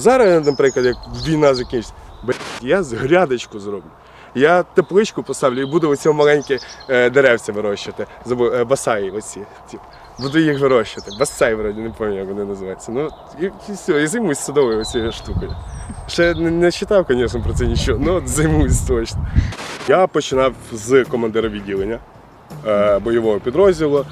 Зараз, наприклад, як війна закінчиться, я з грядочку зроблю. Я тепличку поставлю і буду оці маленькі е, деревця вирощувати. Забув, е, басаї оці. Типу. Буду їх вирощувати. Басай, вроді, не пам'ятаю, як вони називаються. Ну, і, і все, і займусь садовою цією штукою. Ще не, не читав, звісно, про це нічого, але займусь точно. Я починав з командира відділення е, бойового підрозділу.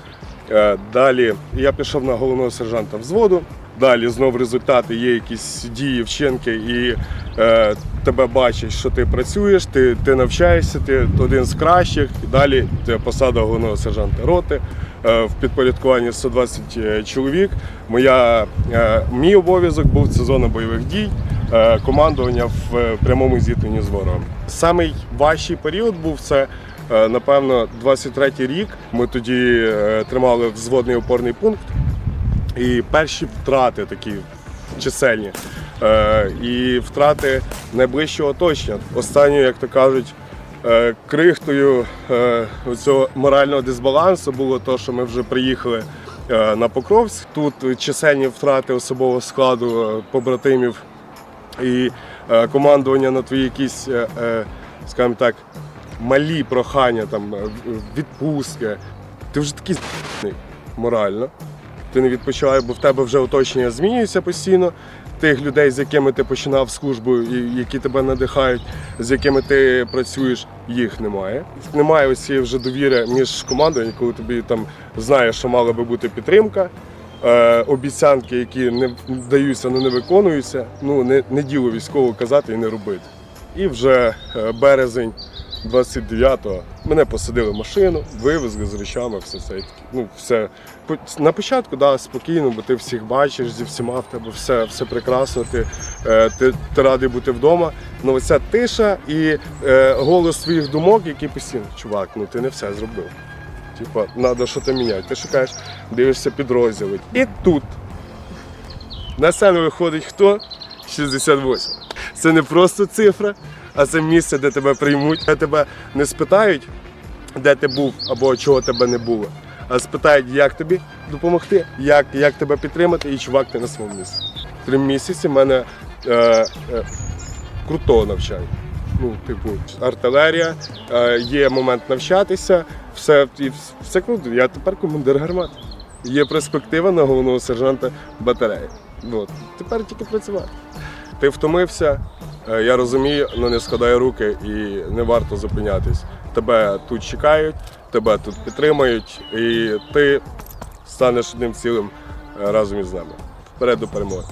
Далі я пішов на головного сержанта взводу. Далі знов результати, є якісь дії, вчинки, і е, тебе бачать, що ти працюєш, ти, ти навчаєшся, ти один з кращих. Далі посада головного сержанта роти е, в підпорядкуванні 120 е, чоловік. Моя, е, мій обов'язок був це зона бойових дій, командування в прямому зіткненні з ворогом. Самий важчий період був це. Напевно, 23-й рік ми тоді тримали взводний опорний пункт, і перші втрати такі чисельні. Е, і втрати найближчого оточення. Останньою, як то кажуть, е, крихтою е, цього морального дисбалансу було те, що ми вже приїхали е, на Покровськ. Тут чисельні втрати особового складу е, побратимів і е, командування на твої якісь, скажімо так, малі прохання, там, відпустки. Ти вже такий морально. Ти не відпочиваєш, бо в тебе вже оточення змінюється постійно. Тих людей, з якими ти починав службу, і які тебе надихають, з якими ти працюєш, їх немає. Немає ось цієї вже довіри між командою, коли тобі там знаєш, що мала би бути підтримка. Е, обіцянки, які не даються, але не виконуються. Ну не, не діло військово казати і не робити. І вже е, березень 29-го мене посадили в машину, вивезли з речами, все це. Ну, все. На початку, да, спокійно, бо ти всіх бачиш, зі всіма в тебе все, все прекрасно, ти, е, ти, ти радий бути вдома. Ну оця тиша і е, голос своїх думок, які постійно, чувак, ну ти не все зробив. Типа, треба щось міняти. Ти шукаєш, дивишся підрозділи. І тут на сцену виходить хто? 68. Це не просто цифра, а це місце, де тебе приймуть, де тебе не спитають, де ти був або чого тебе не було. А спитають, як тобі допомогти, як, як тебе підтримати, і чувак ти на своєму місці. Три місяці в мене е, е, крутого навчання. Ну, типу, артилерія, е, є момент навчатися, все, все круто. Я тепер командир гармати. Є перспектива на головного сержанта батареї. От. Тепер тільки працювати. Ти втомився, я розумію, але не складай руки і не варто зупинятись. Тебе тут чекають, тебе тут підтримають, і ти станеш одним цілим е, разом із нами. Вперед до перемоги.